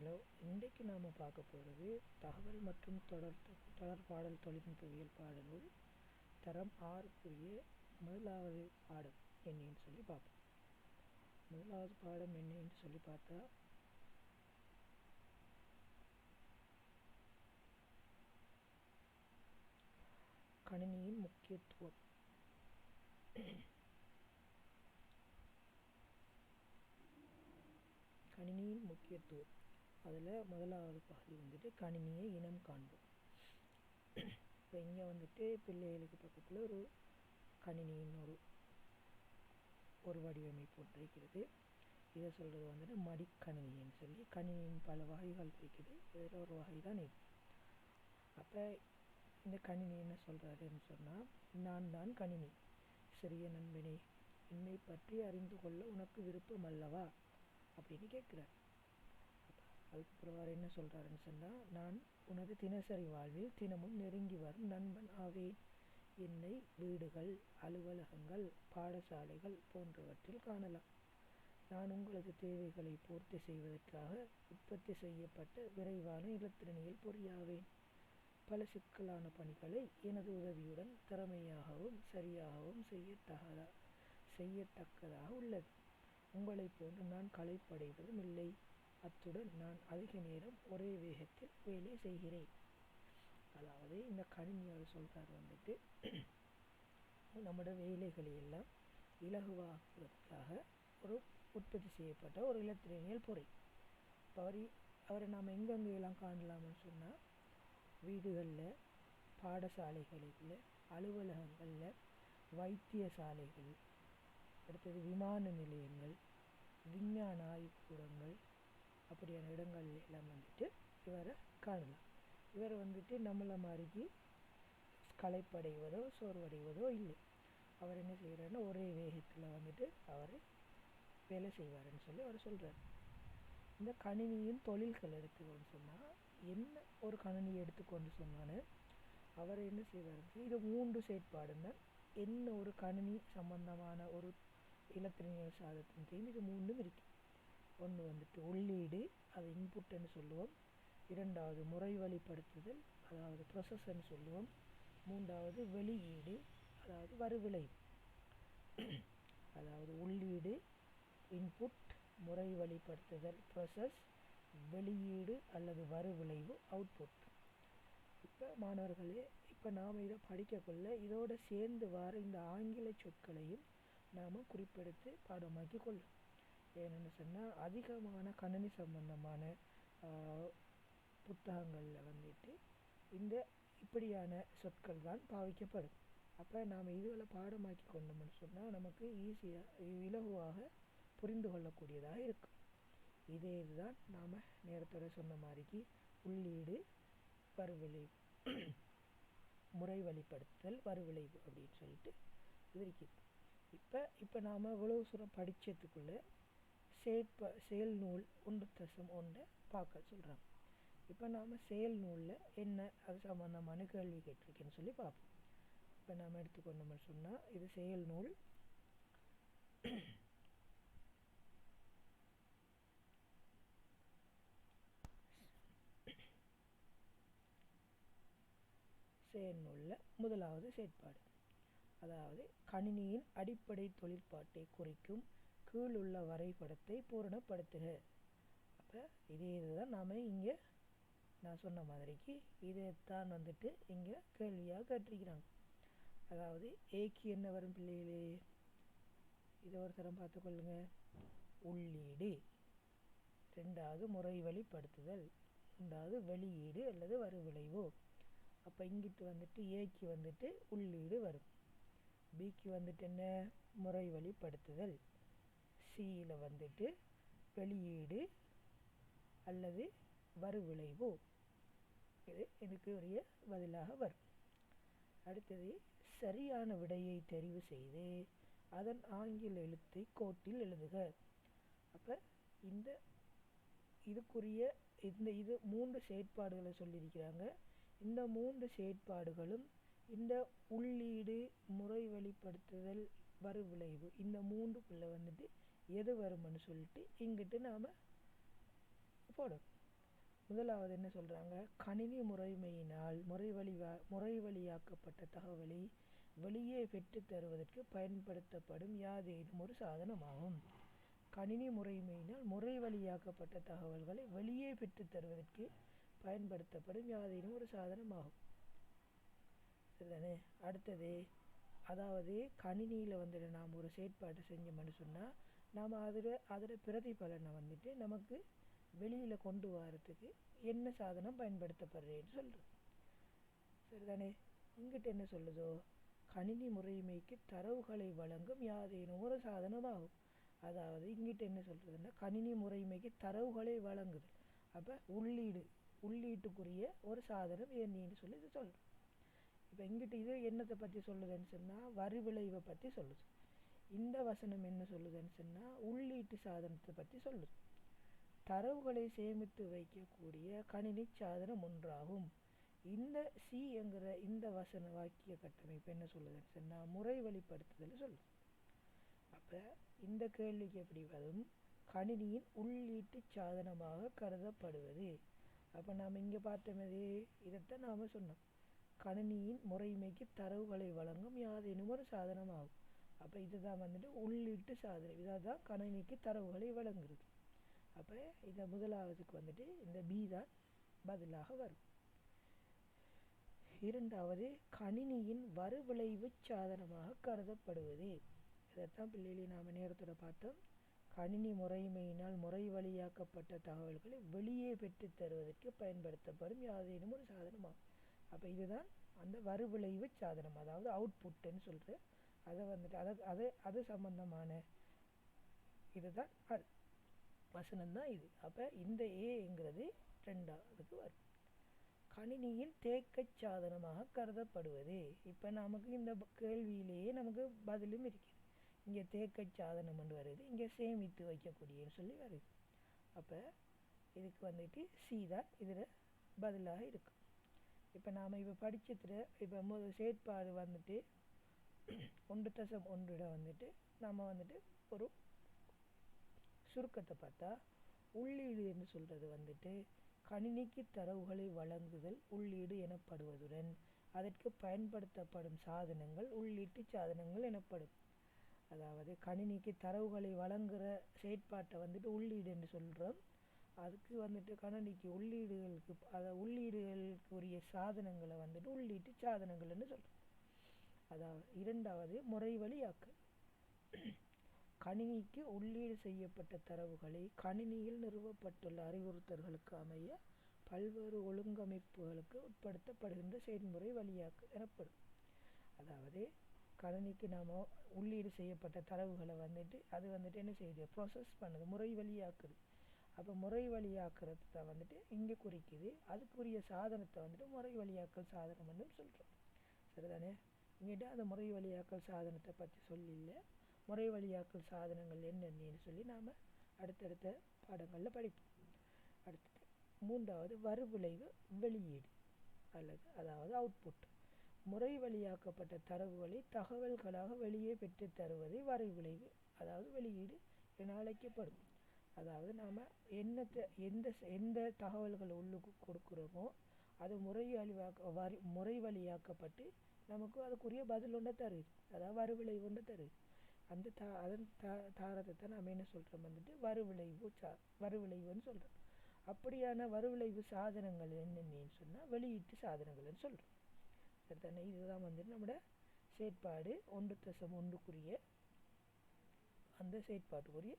Hello இன்றைக்கு நாம் பார்க்க போகிறது தகவல் மற்றும் தொடர் தொடர் பாடல் தொழில்நுட்பவியல் பாடநூல் தரம் ஆறுக்குரிய முதலாவது பாடம் என்னன்னு சொல்லி பார்ப்போம். முதலாவது பாடம் என்னன்னு சொல்லி பார்த்தா கணினியின் முக்கியத்துவம். கணினியின் முக்கியத்துவம். அதில் முதலாவது பகுதி வந்துட்டு கணினியை இனம் காண்போம். இப்போ இங்கே வந்துட்டு பிள்ளைகளுக்கு பக்கத்தில் ஒரு கணினியின் ஒரு ஒரு வடிவமைப்பு ஒன்று இருக்கிறது. இதை சொல்கிறது வந்துட்டு மடிக்கணினின்னு சொல்லி கணினியின் பல வகைகள் இருக்குது. இதில் ஒரு வகை தான் இது அப்போ இந்த கணினி என்ன சொல்கிறாருன்னு சொன்னால் நான் தான் கணினி. சிறிய நண்பனே என்னை பற்றி அறிந்து கொள்ள உனக்கு விருப்பம் அல்லவா? அப்படின்னு கேட்குறார். அதுக்கப்புறம் பிறகு என்ன சொல்கிறாருன்னு சொன்னால் நான் உனது தினசரி வாழ்வில் தினமும் நெருங்கி வரும் நண்பன் ஆவேன் என்னை வீடுகள் அலுவலகங்கள் பாடசாலைகள் போன்றவற்றில் காணலாம். நான் உங்களது தேவைகளை பூர்த்தி செய்வதற்காக உற்பத்தி செய்யப்பட்ட விரைவான இலத்திரனியல் பொறியாவேன். பல சிக்கலான பணிகளை எனது உதவியுடன் திறமையாகவும் சரியாகவும் செய்யத்தகதா செய்யத்தக்கதாக உள்ளது. உங்களைப் போன்று நான் களைப்படைவதும் இல்லை. அத்துடன் நான் அதிக நேரம் ஒரே வேகத்தில் வேலை செய்கிறேன். அதாவது இந்த கணினியால் சொல்கிறார் வந்துட்டு நம்மளோட வேலைகளை எல்லாம் இலகுவாக்குவதற்காக ஒரு உற்பத்தி செய்யப்பட்ட ஒரு இலத்திரனியல் பொறை இப்போ அவர் அவரை நாம் எங்கெங்கெல்லாம் காணலாம்னு சொன்னால் வீடுகளில் பாடசாலைகளில் அலுவலகங்களில் வைத்தியசாலைகள் அடுத்தது விமான நிலையங்கள் விஞ்ஞான ஆய்வுக்கூடங்கள் அப்படியான இடங்கள் எல்லாம் வந்துட்டு இவரை காணலாம். இவர் வந்துட்டு நம்மளை மாதிரிக்கு களைப்படைவதோ சோர்வடைவதோ இல்லை. அவர் என்ன செய்கிறாருன்னா ஒரே வேகத்தில் வந்துட்டு அவர் வேலை செய்வாருன்னு சொல்லி அவர் சொல்கிறார் இந்த கணினியின் தொழில்கள் எடுத்துக்கொண்டு சொன்னால் என்ன ஒரு கணினி எடுத்துக்கொண்டு சொன்னான்னு அவர் என்ன செய்வார் இது மூன்று செயற்பாடுன்னா என்ன ஒரு கணினி சம்பந்தமான ஒரு இலத்திரியல் சாதத்தின் இது மூன்றும் இருக்குது ஒன்று வந்துட்டு உள்ளீடு அது இன்புட்டுன்னு சொல்லுவோம். இரண்டாவது முறை வழிப்படுத்துதல் அதாவது ப்ரொசஸ்ன்னு சொல்லுவோம். மூன்றாவது வெளியீடு அதாவது வருவிளைவு. அதாவது உள்ளீடு இன்புட் முறை வழிப்படுத்துதல் ப்ரொசஸ் வெளியீடு அல்லது வருவிளைவு அவுட்புட் இப்போ மாணவர்களே இப்போ நாம் இதை படிக்கக்குள்ள இதோடு சேர்ந்து வர இந்த ஆங்கில சொற்களையும் நாம் குறிப்பெடுத்து பாடமாக்கி கொள்ளும் ஏன்னு சொன்னால் அதிகமான கணினி சம்பந்தமான புத்தகங்களில் வந்துட்டு இந்த இப்படியான சொற்கள் தான் பாவிக்கப்படும். அப்போ நாம் இதுகளை பாடமாக்கி கொண்டோம்னு சொன்னால் நமக்கு ஈஸியாக இலகுவாக புரிந்து கொள்ளக்கூடியதாக இருக்கும். இதே இதுதான் நாம் நேரத்தோட சொன்ன மாதிரிக்கு உள்ளீடு வருவிளைவு முறை வழிப்படுத்துதல் வருவிளைவு அப்படின்னு சொல்லிட்டு விவரிக்குது இப்போ இப்போ நாம் இவ்வளவு சுரம் படித்ததுக்குள்ளே செயற்ப செயல் நூல் ஒன்று தசம் ஒன்றை பார்க்க சொல்கிறாங்க இப்போ நாம் செயல் நூலில் என்ன அது சம்மந்தமான கேள்வி கேட்டிருக்கேன்னு சொல்லி பார்ப்போம். இப்போ நாம் எடுத்துக்கொண்டோம்னு சொன்னால் இது செயல் நூல். செயல்நூலில் முதலாவது செயற்பாடு. அதாவது கணினியின் அடிப்படை தொழிற்பாட்டை குறிக்கும் கீழ் உள்ள வரைபடத்தை பூரணப்படுத்துக. அப்போ இதே இதுதான் நாம் இங்கே நான் சொன்ன மாதிரிக்கு இதைத்தான் வந்துட்டு இங்கே கேள்வியாக கேட்டிருக்கிறாங்க. அதாவது ஏக்கு என்ன வரும் பிள்ளைகளே? இதை ஒரு தரம் பார்த்துக்கொள்ளுங்க உள்ளீடு. ரெண்டாவது முறை வழிப்படுத்துதல் ரெண்டாவது வெளியீடு அல்லது வருவிளைவோ. அப்போ இங்கிட்டு வந்துட்டு ஏக்கு வந்துட்டு உள்ளீடு வரும். பிக்கு வந்துட்டு என்ன? முறை வழிப்படுத்துதல் சியில் வந்துட்டு வெளியீடு அல்லது வருவிளைவோ. இது எனக்குரிய பதிலாக வரும். அடுத்தது சரியான விடையை தெரிவு செய்து அதன் ஆங்கில எழுத்தை கோட்டில் எழுதுக. அப்போ இந்த இதுக்குரிய இந்த இது மூன்று செயற்பாடுகளை சொல்லியிருக்கிறாங்க. இந்த மூன்று செயற்பாடுகளும் இந்த உள்ளீடு முறை வெளிப்படுத்துதல் வருவிளைவு இந்த மூன்றுக்குள்ளே வந்துட்டு எது வரும்னு சொல்லிட்டு இங்கிட்டு நாம் போடும் முதலாவது என்ன சொல்கிறாங்க கணினி முறைமையினால் முறை வழி முறை வழியாக்கப்பட்ட தகவலை வெளியே பெற்று தருவதற்கு பயன்படுத்தப்படும் யாதேனும் ஒரு சாதனமாகும். கணினி முறைமையினால் முறை வழியாக்கப்பட்ட தகவல்களை வெளியே பெற்று தருவதற்கு பயன்படுத்தப்படும் யாதேனும் ஒரு சாதனமாகும். சரிதானே? அடுத்தது அதாவது கணினியில் வந்துட்டு நாம் ஒரு செயற்பாட்டை செஞ்சோம்னு சொன்னால் நாம் அதில் அதில் பிரதிபலனை வந்துட்டு நமக்கு வெளியில் கொண்டு வரத்துக்கு என்ன சாதனம் பயன்படுத்தப்படுறேன்னு சொல்கிறோம் சரிதானே? இங்கிட்ட என்ன சொல்லுதோ? கணினி முறைமைக்கு தரவுகளை வழங்கும் யாதேனும் ஒரு சாதனமாகும். அதாவது இங்கிட்ட என்ன சொல்கிறதுன்னா கணினி முறைமைக்கு தரவுகளை வழங்குது அப்போ உள்ளீடு உள்ளீட்டுக்குரிய ஒரு சாதனம் என்னன்னு சொல்லி இது சொல்கிறோம் இப்போ இங்கிட்ட இது என்னத்தை பற்றி சொல்லுதுன்னு சொன்னால் வரி விளைவை பற்றி சொல்லுது. இந்த வசனம் என்ன சொல்லுதுன்னு சொன்னால் உள்ளீட்டு சாதனத்தை பற்றி சொல்லுது. தரவுகளை சேமித்து வைக்கக்கூடிய கணினி சாதனம் ஒன்றாகும். இந்த சி என்கிற இந்த வசன வாக்கிய கட்டமைப்பு என்ன சொல்லுதுன்னு சொன்னால் முறை வழிப்படுத்துதல் சொல்லுது. அப்போ இந்த கேள்விக்கு எப்படி வரும்? கணினியின் உள்ளீட்டு சாதனமாக கருதப்படுவது. அப்போ நாம் இங்கே பார்த்தோமே இதைத்தான் நாம் சொன்னோம். கணினியின் முறைமைக்கு தரவுகளை வழங்கும் யாதேனும் ஒரு சாதனமாகும். அப்போ இதுதான் வந்துட்டு உள்ளீட்டு சாதனை. இதாக தான் கணினிக்கு தரவுகளை வழங்குறது. அப்போ இந்த முதலாவதுக்கு வந்துட்டு இந்த பி தான் பதிலாக வரும். இரண்டாவது கணினியின் வருவிளைவு சாதனமாக கருதப்படுவது. இதைத்தான் பிள்ளைகளை நாம் நேரத்தோட பார்த்தோம். கணினி முறைமையினால் முறை வழியாக்கப்பட்ட தகவல்களை வெளியே பெற்று தருவதற்கு பயன்படுத்தப்படும் யாதேனும் ஒரு சாதனமாகும் அப்போ இதுதான் அந்த வருவிளைவு சாதனம் அதாவது அவுட்புட்டுன்னு சொல்கிற அதை வந்துட்டு அதை அது அது சம்மந்தமான இதுதான் அது. வசனம் தான் இது. அப்போ இந்த ஏங்கிறது ரெண்டாவதுக்கு வரும். கணினியின் தேக்கச் சாதனமாக கருதப்படுவது. இப்போ நமக்கு இந்த கேள்வியிலேயே நமக்கு பதிலும் இருக்குது இங்கே தேக்கச் சாதனம்னு வருது இங்கே சேமித்து வைக்கக்கூடியன்னு சொல்லி வருது. அப்போ இதுக்கு வந்துட்டு சி தான் இதில் பதிலாக இருக்கும் இப்போ நாம் இப்போ படிச்சதுல இப்போ முதல் செயற்பாடு வந்துட்டு ஒன்று தசம் ஒன்றிட வந்துட்டு நம்ம வந்துட்டு ஒரு சுருக்கத்தை பார்த்தா உள்ளீடு என்று சொல்கிறது வந்துட்டு கணினிக்கு தரவுகளை வழங்குதல் உள்ளீடு எனப்படுவதுடன் அதற்கு பயன்படுத்தப்படும் சாதனங்கள் உள்ளீட்டு சாதனங்கள் எனப்படும். அதாவது கணினிக்கு தரவுகளை வழங்குகிற செயற்பாட்டை வந்துட்டு உள்ளீடு என்று சொல்கிறோம் அதுக்கு வந்துட்டு கணினிக்கு உள்ளீடுகளுக்கு அதை உள்ளீடுகளுக்குரிய சாதனங்களை வந்துட்டு உள்ளீட்டு சாதனங்கள்னு சொல்கிறோம் அதாவது இரண்டாவது முறை வழியாக்கல். கணினிக்கு உள்ளீடு செய்யப்பட்ட தரவுகளை கணினியில் நிறுவப்பட்டுள்ள அறிவுறுத்தல்களுக்கு அமைய பல்வேறு ஒழுங்கமைப்புகளுக்கு உட்படுத்தப்படுகின்ற செயல்முறை வழியாக்கல் எனப்படும். அதாவது கணினிக்கு நாம் உள்ளீடு செய்யப்பட்ட தரவுகளை வந்துட்டு அது வந்துட்டு என்ன செய்யுது? ப்ராசஸ் பண்ணுது முறை வழியாக்குது. அப்போ முறை வழியாக்குறது தான் வந்துட்டு இங்கே குறிக்குது. அதுக்குரிய சாதனத்தை வந்துட்டு முறை வழியாக்கல் சாதனம் என்று சொல்கிறோம் சரிதானே? எங்கிட்ட அந்த முறை வழியாக்கல் சாதனத்தை பற்றி சொல்லல முறை வழியாக்கல் சாதனங்கள் என்னென்னு சொல்லி நாம் அடுத்தடுத்த பாடங்களில் படிப்போம். அடுத்தது மூன்றாவது வருவிளைவு வெளியீடு அல்லது அதாவது அவுட்புட் முறை வழியாக்கப்பட்ட தரவுகளை தகவல்களாக வெளியே பெற்று தருவதை வரைவிளைவு அதாவது வெளியீடு என அழைக்கப்படும். அதாவது நாம் என்னத்தை எந்த எந்த தகவல்களை உள்ளுக்கு கொடுக்குறோமோ அது முறை வழிவாக்க வரி முறை வழியாக்கப்பட்டு நமக்கு அதுக்குரிய பதில் ஒன்றை தருது. அதாவது வருவிளைவு ஒன்று தருது. அந்த தா அதன் தா தாரத்தை தான் நம்ம என்ன சொல்கிறோம் வந்துட்டு? வருவிளைவு சா வருவிளைவுன்னு சொல்கிறோம் அப்படியான வருவிளைவு சாதனங்கள் என்னென்னு சொன்னால் வெளியீட்டு சாதனங்கள்னு சொல்கிறோம் சரிதானே? இதுதான் வந்துட்டு நம்மளோட செயற்பாடு. ஒன்று தசம் ஒன்றுக்குரிய அந்த செயற்பாட்டுக்குரிய